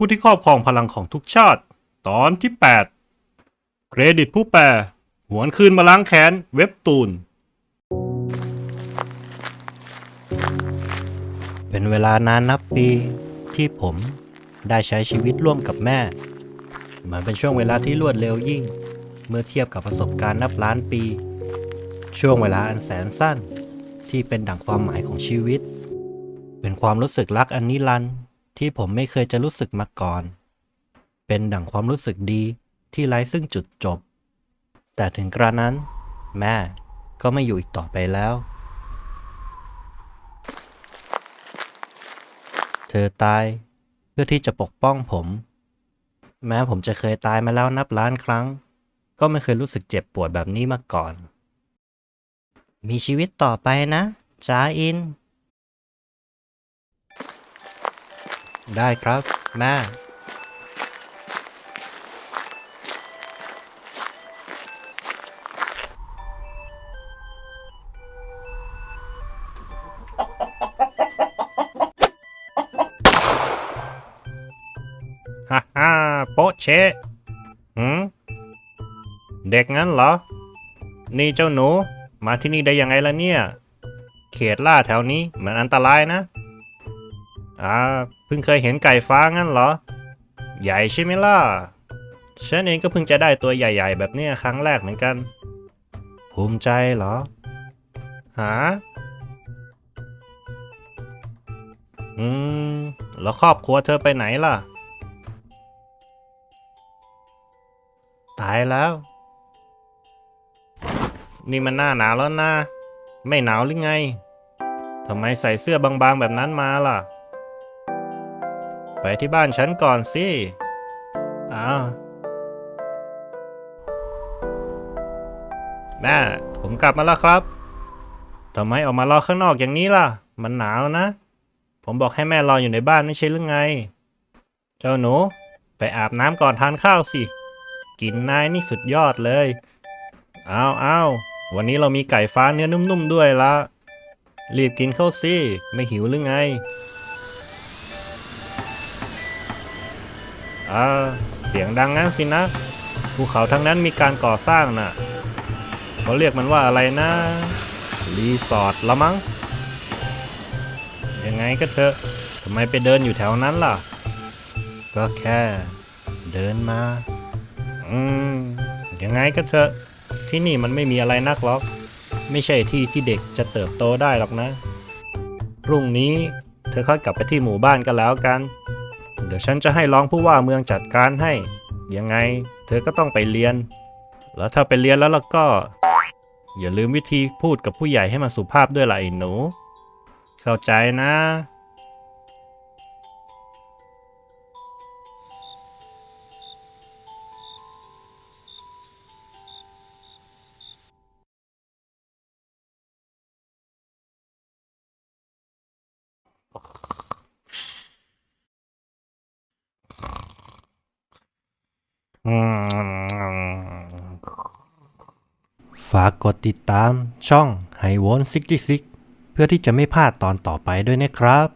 ผู้ที่ครอบครองพลังของทุกชาติ ตอนที่ 8 เครดิตผู้แปลหวนคืนมาล้างแค้น เว็บตูน เป็นเวลานานนับปีที่ผมได้ใช้ชีวิตร่วมกับแม่ มันเป็นช่วงเวลาที่รวดเร็วยิ่ง เมื่อเทียบกับประสบการณ์นับล้านปี ช่วงเวลาอันแสนสั้นที่เป็นดั่งความหมายของชีวิต เป็นความรู้สึกรักอันนิรันดร์ ที่ผมไม่เคยจะรู้สึกมาก่อน เป็นดั่งความรู้สึกดีที่ไร้ซึ่งจุดจบ แต่ถึงกระนั้น แม่ก็ไม่อยู่อีกต่อไปแล้ว เธอตายเพื่อที่จะปกป้องผม แม้ผมจะเคยตายมาแล้วนับล้านครั้ง ก็ไม่เคยรู้สึกเจ็บปวดแบบนี้มาก่อน มีชีวิตต่อไปนะจ้าอิน ได้ครับแม่ฮ่าฮ่าโป๊ะเชะหืมเด็กงั้นเหรอ นี่เจ้าหนู มาที่นี่ได้ยังไงล่ะเนี่ย เขตล่าแถวนี้มันอันตรายนะ อ่าเพิ่งเคยเห็นไก่ฟ้างั้นเหรอ ใหญ่ใช่ไหมล่ะฉันเองก็เพิ่งจะได้ตัวใหญ่ ๆ แบบเนี้ยครั้งแรกเหมือนกัน ภูมิใจเหรอหาอืม แล้วครอบครัวเธอไปไหนล่ะ ตายแล้ว นี่มันหน้าหนาวแล้วนะ ไม่หนาวหรือไงทำไมใส่เสื้อบางๆแบบนั้นมาล่ะ ไปที่บ้านฉันก่อนสิ อ้าว แม่ ผมกลับมาแล้วครับทำไมออกมารอข้างนอกอย่างนี้ล่ะ มันหนาวนะ ผมบอกให้แม่รออยู่ในบ้านไม่ใช่หรือไง เจ้าหนู ไปอาบน้ำก่อนทานข้าวสิ กินนายนี่สุดยอดเลย อ้าวอ้าววันนี้เรามีไก่ฟ้าเนื้อนุ่มๆด้วยละ รีบกินเข้าสิ ไม่หิวหรือไง อ่าเสียงดังงั้นสินะภูเขาทั้งนั้นมีการก่อสร้างน่ะเขาเรียกมันว่าอะไรนะ รีสอร์ทละมั้ง ยังไงก็เถอะทำไมไปเดินอยู่แถวนั้นล่ะ ก็แค่ เดินมา อืม ยังไงก็เถอะ ที่นี่มันไม่มีอะไรนักหรอก ไม่ใช่ที่ที่เด็กจะเติบโตได้หรอกนะ พรุ่งนี้เธอค่อยกลับไปที่หมู่บ้านกันแล้วกัน เดี๋ยวฉันจะให้ร้องผู้ว่าเมืองจัดการให้ ยังไง เธอก็ต้องไปเรียน แล้วถ้าไปเรียนแล้วแล้วก็ อย่าลืมวิธีพูดกับผู้ใหญ่ให้มันสุภาพด้วยล่ะไอ้หนู เข้าใจนะ ฝากกดติดตามช่องไฮวอนซิกซิกเพื่อที่จะไม่พลาดตอนต่อไปด้วยนะครับ